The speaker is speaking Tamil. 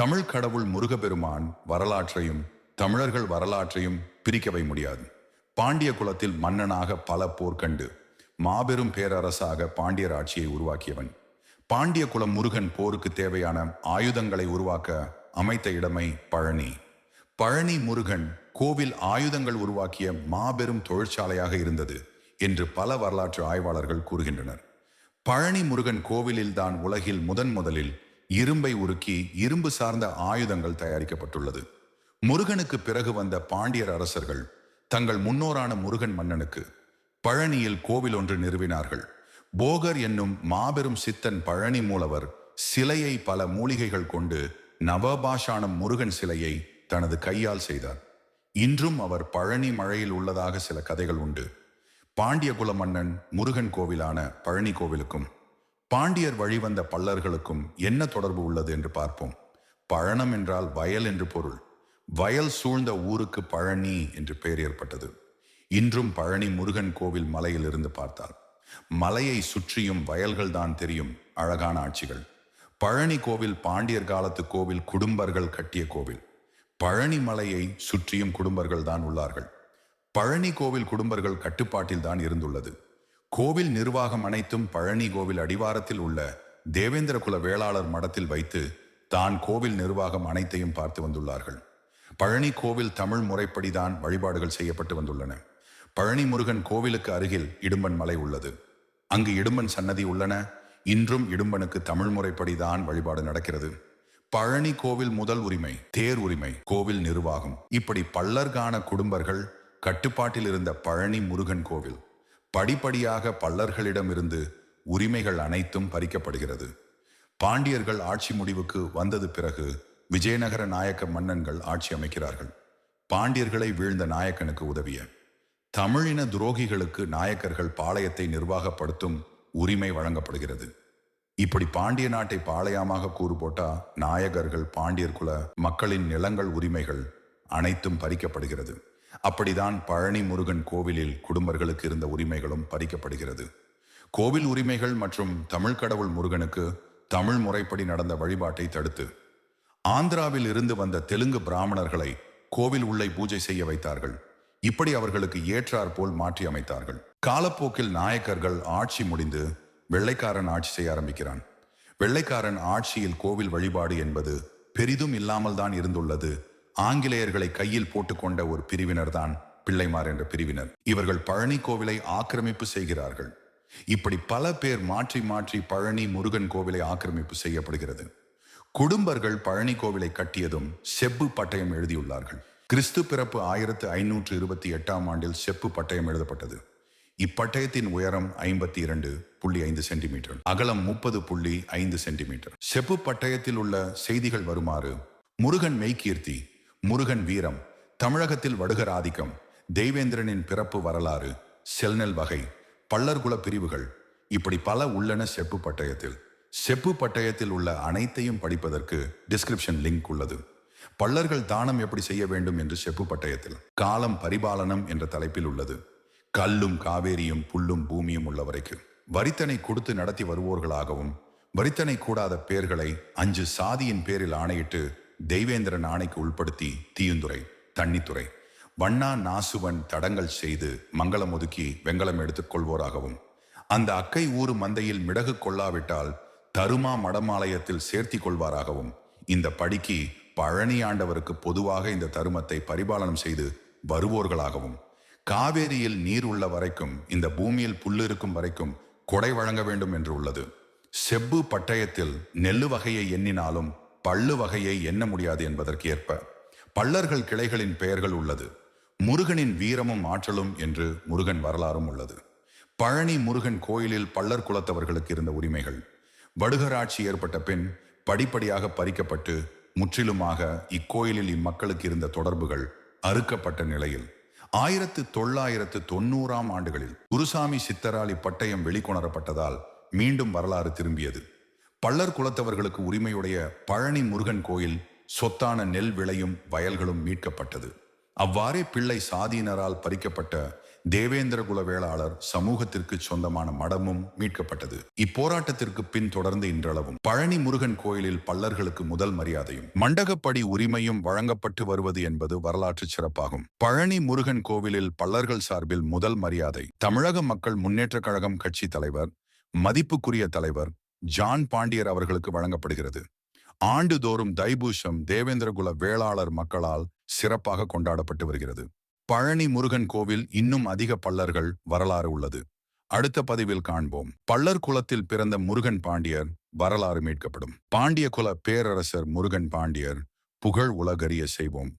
தமிழ் கடவுள் முருகப்பெருமான் வரலாற்றையும் தமிழர்கள் வரலாற்றையும் பிரிக்கவே முடியாது. பாண்டிய குலத்தில் மன்னனாக பல போர்க்கண்டு மாபெரும் பேரரசாக பாண்டியர் ஆட்சியை உருவாக்கியவன். பாண்டிய குலம் முருகன் போருக்கு தேவையான ஆயுதங்களை உருவாக்க அமைத்த இடமை பழனி. பழனி முருகன் கோவில் ஆயுதங்கள் உருவாக்கிய மாபெரும் தொழிற்சாலையாக இருந்தது என்று பல வரலாற்று ஆய்வாளர்கள் கூறுகின்றனர். பழனி முருகன் கோவிலில்தான் உலகில் முதன் முதலில் இரும்பை உருக்கி இரும்பு சார்ந்த ஆயுதங்கள் தயாரிக்கப்பட்டுள்ளது. முருகனுக்கு பிறகு வந்த பாண்டியர் அரசர்கள் தங்கள் முன்னோரான முருகன் மன்னனுக்கு பழனியில் கோவில் ஒன்று நிறுவினார்கள். போகர் என்னும் மாபெரும் சித்தன் பழனி மூலவர் சிலையை பல மூலிகைகள் கொண்டு நவபாஷாணம் முருகன் சிலையை தனது கையால் செய்தார். இன்றும் அவர் பழனி மழையில் உள்ளதாக சில கதைகள் உண்டு. பாண்டிய குல மன்னன் முருகன் கோவிலான பழனி கோவிலுக்கும் பாண்டியர் வழிவந்த பல்லர்களுக்கும் என்ன தொடர்பு உள்ளது என்று பார்ப்போம். பழனம் என்றால் வயல் என்று பொருள். வயல் சூழ்ந்த ஊருக்கு பழனி என்று பெயர் ஏற்பட்டது. இன்றும் பழனி முருகன் கோவில் மலையில் இருந்து பார்த்தால் மலையை சுற்றியும் வயல்கள் தான் தெரியும் அழகான ஆட்சிகள். பழனி கோவில் பாண்டியர் காலத்து கோவில் குடும்பர்கள் கட்டிய கோவில். பழனி மலையை சுற்றியும் குடும்பர்கள் தான் உள்ளார்கள். பழனி கோவில் குடும்பர்கள் கட்டுப்பாட்டில் தான் இருந்துள்ளது. கோவில் நிர்வாகம் அனைத்தும் பழனி கோவில் அடிவாரத்தில் உள்ள தேவேந்திர குல வேளாளர் மடத்தில் வைத்து தான் கோவில் நிர்வாகம் அனைத்தையும் பார்த்து வந்துள்ளார்கள். பழனி கோவில் தமிழ் முறைப்படிதான் வழிபாடுகள் செய்யப்பட்டு வந்துள்ளன. பழனி முருகன் கோவிலுக்கு அருகில் இடும்பன் மலை உள்ளது. அங்கு இடும்பன் சன்னதி உள்ளன. இன்றும் இடும்பனுக்கு தமிழ் முறைப்படிதான் வழிபாடு நடக்கிறது. பழனி கோவில் முதல் உரிமை தேர் உரிமை கோவில் நிர்வாகம். இப்படி பல்லர்கான குடும்பர்கள் கட்டுப்பாட்டில் இருந்த பழனி முருகன் கோவில். படிப்படியாக பல்லர்களிடமிருந்து உரிமைகள் அனைத்தும் பறிக்கப்படுகிறது. பாண்டியர்கள் ஆட்சி முடிவுக்கு வந்தது பிறகு விஜயநகர நாயக்க மன்னன்கள் ஆட்சி அமைக்கிறார்கள். பாண்டியர்களை வீழ்ந்த நாயக்கனுக்கு உதவிய. தமிழின துரோகிகளுக்கு நாயக்கர்கள் பாளையத்தை நிர்வாகப்படுத்தும் உரிமை வழங்கப்படுகிறது. இப்படி பாண்டிய நாட்டை பாளையமாக கூறு போட்டா நாயகர்கள் பாண்டியர் குல மக்களின் நிலங்கள் உரிமைகள் அனைத்தும் பறிக்கப்படுகிறது. அப்படிதான் பழனி முருகன் கோவிலில் குடும்பர்களுக்கு இருந்த உரிமைகளும் பறிக்கப்படுகிறது. கோவில் உரிமைகள் மற்றும் தமிழ் கடவுள் முருகனுக்கு தமிழ் முறைப்படி நடந்த வழிபாட்டை தடுத்து ஆந்திராவில் இருந்து வந்த தெலுங்கு பிராமணர்களை கோவில் உள்ளே பூஜை செய்ய வைத்தார்கள். இப்படி அவர்களுக்கு ஏற்றாற் போல் மாற்றி அமைத்தார்கள். காலப்போக்கில் நாயக்கர்கள் ஆட்சி முடிந்து வெள்ளைக்காரன் ஆட்சி செய்ய ஆரம்பிக்கிறான். வெள்ளைக்காரன் ஆட்சியில் கோவில் வழிபாடு என்பது பெரிதும் இல்லாமல் தான் இருந்துள்ளது ஆங்கிலேயர்களை கையில் போட்டுக்கொண்ட ஒரு பிரிவினர் தான் பிள்ளைமார் என்ற பிரிவினர். இவர்கள் பழனி கோவிலை ஆக்கிரமிப்பு செய்கிறார்கள். இப்படி பல பேர் மாற்றி மாற்றி பழனி முருகன் கோவிலை ஆக்கிரமிப்பு செய்யப்படுகிறது. குடும்பர்கள் பழனி கோவிலை கட்டியதும் செப்பு பட்டயம் எழுதியுள்ளார்கள். கிறிஸ்து பிறப்பு ஆயிரத்து ஐநூற்று இருபத்தி எட்டாம் ஆண்டில் செப்பு பட்டயம் எழுதப்பட்டது. இப்பட்டயத்தின் உயரம் ஐம்பத்தி இரண்டு புள்ளி ஐந்து சென்டிமீட்டர். அகலம் முப்பது புள்ளி ஐந்து சென்டிமீட்டர். செப்பு பட்டயத்தில் உள்ள செய்திகள் வருமாறு முருகன் மெய்கீர்த்தி முருகன் வீரம் தமிழகத்தில் வடுகர் ஆதிக்கம் தெய்வேந்திரனின் பிறப்பு வரலாறு செல்நெல் வகை பல்லர்குல பிரிவுகள் இப்படி பல உள்ளன செப்பு பட்டயத்தில். செப்பு பட்டயத்தில் உள்ள அனைத்தையும் படிப்பதற்கு டிஸ்கிரிப்ஷன் லிங்க் உள்ளது. பல்லர்கள் தானம் எப்படி செய்ய வேண்டும் என்று செப்பு பட்டயத்தில் காலம் பரிபாலனம் என்ற தலைப்பில் உள்ளது. கல்லும் காவேரியும் புல்லும் பூமியும் உள்ளவரைக்கு. வரித்தனை கொடுத்து நடத்தி வருவோர்களாகவும் வரித்தனை கூடாத பேர்களை அஞ்சு சாதியின் பேரில் ஆணையிட்டு தெய்வேந்திரன் ஆணைக்கு உள்படுத்தி தீயுந்துறை தண்ணித்துறை வண்ணா நாசுவன் தடங்கள் செய்து மங்களம் ஒதுக்கி வெங்கலம் எடுத்துக் கொள்வோராகவும். அந்த அக்கை ஊரு மந்தையில் மிடகு கொள்ளாவிட்டால் தருமா மடமாலயத்தில் சேர்த்தி கொள்வாராகவும். இந்த படிக்கு பழனி ஆண்டவருக்கு பொதுவாக இந்த தருமத்தை பரிபாலனம் செய்து வருவோர்களாகவும். காவேரியில் நீர் உள்ள வரைக்கும் இந்த பூமியில் புல்லு இருக்கும் வரைக்கும் கொடை வழங்க வேண்டும் என்று உள்ளது. செப்பு பட்டயத்தில் நெல்லு வகையை எண்ணினாலும் பள்ளு வகையை எண்ண முடியாது என்பதற்கு ஏற்ப பள்ளர்கள் கிளைகளின் பெயர்கள் உள்ளது. முருகனின் வீரமும் ஆற்றலும் என்று முருகன் வரலாறும் உள்ளது. பழனி முருகன் கோயிலில் பள்ளர் குலத்தவர்களுக்கு இருந்த உரிமைகள். வடுகராட்சி ஏற்பட்ட பின் படிப்படியாக பறிக்கப்பட்டு முற்றிலுமாக இக்கோயிலில் இம்மக்களுக்கு இருந்த தொடர்புகள் அறுக்கப்பட்ட நிலையில். ஆயிரத்து தொள்ளாயிரத்து தொண்ணூறாம் ஆண்டுகளில் குருசாமி சித்தரால் இப்பட்டயம் வெளிக்கொணரப்பட்டதால் மீண்டும் வரலாறு திரும்பியது. பள்ளர் குலத்தவர்களுக்கு உரிமையுடைய பழனி முருகன் கோயில் சொத்தான நெல் விளையும் வயல்களும் மீட்கப்பட்டது. அவ்வாறே பிள்ளை சாதியினரால் பறிக்கப்பட்ட தேவேந்திர குல வேளாளர் சமூகத்திற்கு சொந்தமான மடமும் மீட்கப்பட்டது. இப்போராட்டத்திற்கு பின் தொடர்ந்து இன்றளவும் பழனி முருகன் கோயிலில் பல்லர்களுக்கு முதல் மரியாதையும் மண்டகப்படி உரிமையும் வழங்கப்பட்டு வருவது என்பது வரலாற்று சிறப்பாகும். பழனி முருகன் கோவிலில் பல்லர்கள் சார்பில் முதல் மரியாதை தமிழக மக்கள் முன்னேற்ற கழகம் கட்சி தலைவர் மதிப்புக்குரிய தலைவர் ஜான் பாண்டியர் அவர்களுக்கு வழங்கப்படுகிறது. ஆண்டுதோறும் தைபூஷம் தேவேந்திரகுல வேளாளர் மக்களால் சிறப்பாக கொண்டாடப்பட்டு வருகிறது. பழனி முருகன் கோவில் இன்னும் அதிக பல்லர்கள் வரலாறு உள்ளது. அடுத்த பதிவில் காண்போம். பல்லர் குலத்தில் பிறந்த முருகன் பாண்டியர் வரலாறு மீட்கப்படும். பாண்டிய குல பேரரசர் முருகன் பாண்டியர் புகழ் உலகறிய செய்வோம்.